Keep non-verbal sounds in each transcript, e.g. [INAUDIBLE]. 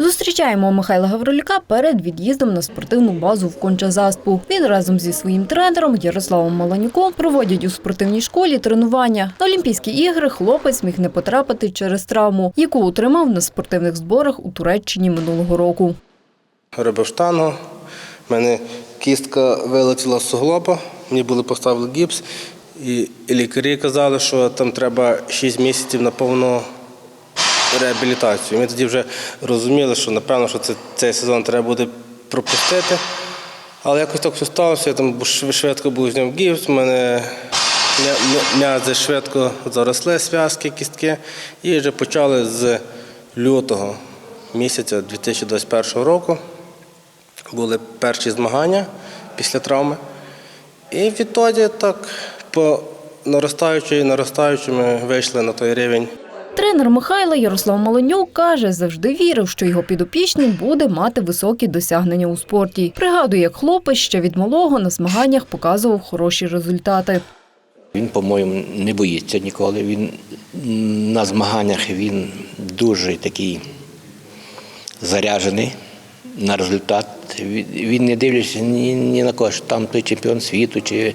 Зустрічаємо Михайла Гаврилюка перед від'їздом на спортивну базу в Конча-Заспу. Він разом зі своїм тренером Ярославом Маланюком проводять у спортивній школі тренування. На Олімпійські ігри хлопець міг не потрапити через травму, яку отримав на спортивних зборах у Туреччині минулого року. робив штангу. У мене кістка вилетіла з суглоба, мені були поставили гіпс, і лікарі казали, що там треба 6 місяців на повну реабілітацію. Ми тоді вже розуміли, що напевно, що це, цей сезон треба буде пропустити. Але якось так все сталося, я там швидко був зняв гіпс, у мене м'я- м'я- м'язи швидко заросли, зв'язки, кістки, і вже почали з лютого місяця 2021 року. Були перші змагання після травми. І відтоді так по наростаючій, наростаючій ми вийшли на той рівень. Тренер Михайла Ярослав Маланюк каже, завжди вірив, що його підопічний буде мати високі досягнення у спорті. Пригадує, як хлопець ще від малого на змаганнях показував хороші результати. Він, по-моєму, не боїться ніколи. Він на змаганнях він дуже такий заряджений на результат. Він- не дивлячись ні, ні на кого, що там той чемпіон світу, чи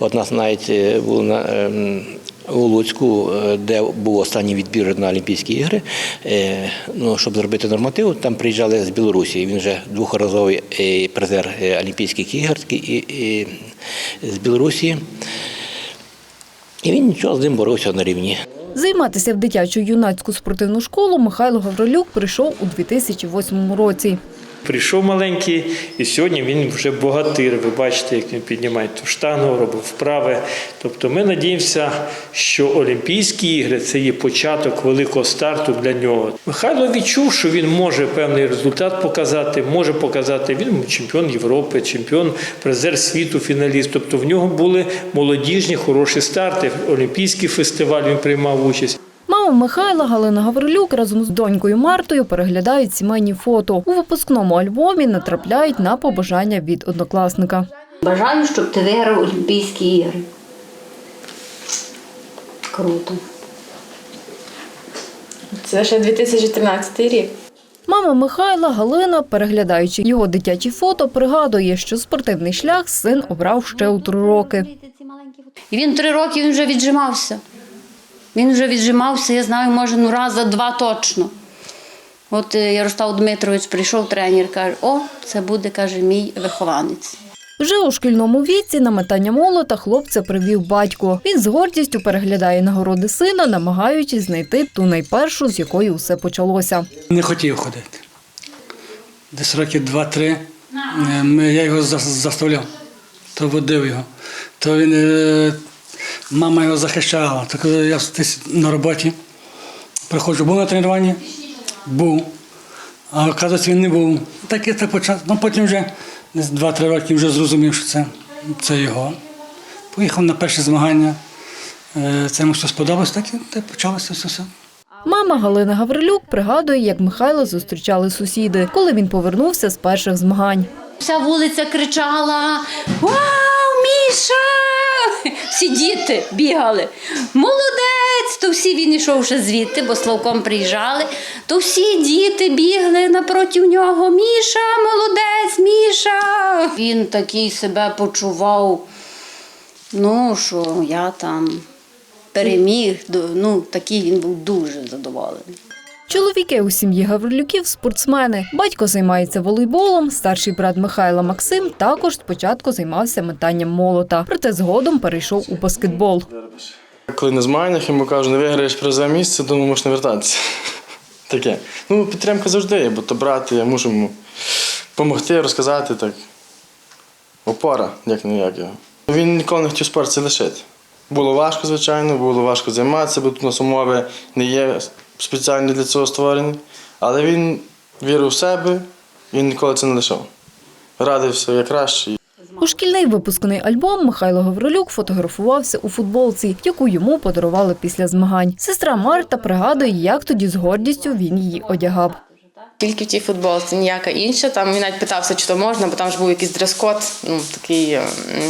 от нас навіть е, був на. У Луцьку, е, де був останній відбір на Олімпійські ігри, е, ну, щоб зробити норматив, там приїжджали з Білорусі. Він вже двохразовий е, призер Олімпійських ігор і, з Білорусі. І він нічого з ним боровся на рівні. Займатися в дитячу юнацьку спортивну школу Михайло Гаврилюк прийшов у 2008 році. Прийшов маленький, і сьогодні він вже богатир. Ви бачите, як він піднімає ту штангу, робить вправи. Тобто ми надіємося, що Олімпійські ігри це є початок великого старту для нього. Михайло відчув, що він може певний результат показати, може показати. Він чемпіон Європи, чемпіон, призер світу, фіналіст. Тобто в нього були молодіжні хороші старти. Олімпійський фестиваль він приймав участь. Мама Михайла Галина Гаврилюк разом з донькою Мартою переглядають сімейні фото. У випускному альбомі натрапляють на побажання від однокласника. Бажаю, щоб ти виграв Олімпійські ігри. Круто. Це ще 2013 рік. Мама Михайла Галина, переглядаючи його дитячі фото, пригадує, що спортивний шлях син обрав ще у три роки. І він три роки він вже віджимався. Він вже віджимався, я знаю, може, ну раз за два точно. От е, Ярослав Дмитрович прийшов тренер, каже: о, це буде, каже, мій вихованець. Вже у шкільному віці на метання молота хлопця привів батько. Він з гордістю переглядає нагороди сина, намагаючись знайти ту найпершу, з якої усе почалося. Не хотів ходити. Десь років два-три е, ми- я його за- заставляв, то водив його. То він, е, мама його захищала. То коли я десь на роботі приходжу, був на тренуванні? Був. А оказується, він не був. Так і так почав. Ну потім вже десь два-три роки вже зрозумів, що це, це його. Поїхав на перші змагання. Е, Це йому все сподобалось, так і почалося все. все. Мама Галина Гаврилюк пригадує, як Михайла зустрічали сусіди, коли він повернувся з перших змагань. Вся вулиця кричала: Міша! Всі діти бігали. Молодець! То всі він йшов ще звідти, бо Славком приїжджали. То всі діти бігли напроти нього. Міша, молодець, Міша! Він такий себе почував. Ну, що я там переміг. Ну, такий він був дуже задоволений. Чоловіки у сім'ї Гаврилюків спортсмени. Батько займається волейболом, старший брат Михайла Максим також спочатку займався метанням молота, проте згодом перейшов у баскетбол. Коли на змаганнях йому кажуть, не виграєш призове місце, думаю, можеш не вертатися. [LAUGHS] Таке. Ну, підтримка завжди є, бо то брати, я мушу йому допомогти, розказати так. Опора, як не як його. Він ніколи не хотів спорт це лишити. Було важко, звичайно, було важко займатися, бо тут у нас умови не є спеціально для цього створені. Але він вірив в себе, він ніколи це не лишав. Радився як краще. У шкільний випускний альбом Михайло Гаврилюк фотографувався у футболці, яку йому подарували після змагань. Сестра Марта пригадує, як тоді з гордістю він її одягав. Тільки в тій футболці, ніяка інша. Там він навіть питався, чи то можна, бо там ж був якийсь дрес-код, ну такий е,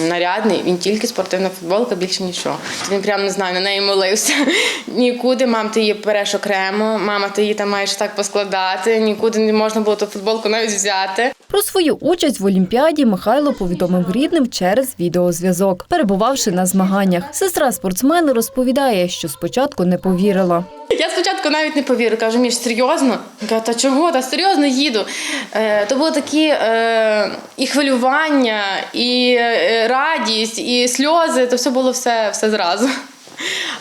нарядний. Він тільки спортивна футболка, більше нічого. Він прям не знаю, на неї молився. [LAUGHS] Нікуди, мам, ти її береш окремо, мама, ти її там маєш так поскладати. Нікуди не можна було ту футболку навіть взяти. Про свою участь в Олімпіаді Михайло повідомив рідним через відеозв'язок, перебувавши на змаганнях. Сестра спортсмена розповідає, що спочатку не повірила. Я спочатку навіть не повірила. Кажу, Міш, серйозно? Я Кажу, та чого? Та серйозно їду. Е, то було такі е, і хвилювання, і е, радість, і сльози. То все було все, все зразу.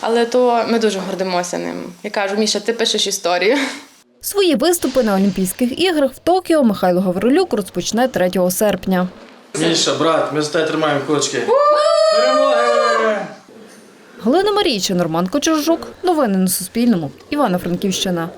Але то ми дуже гордимося ним. Я кажу, Міша, ти пишеш історію. Свої виступи на Олімпійських іграх в Токіо Михайло Гаврилюк розпочне 3 серпня. Міша, брат, ми за тебе тримаємо кулачки. Перемоги! Галина Марійча, Норман Кочержук. Новини на Суспільному. Івано-Франківщина.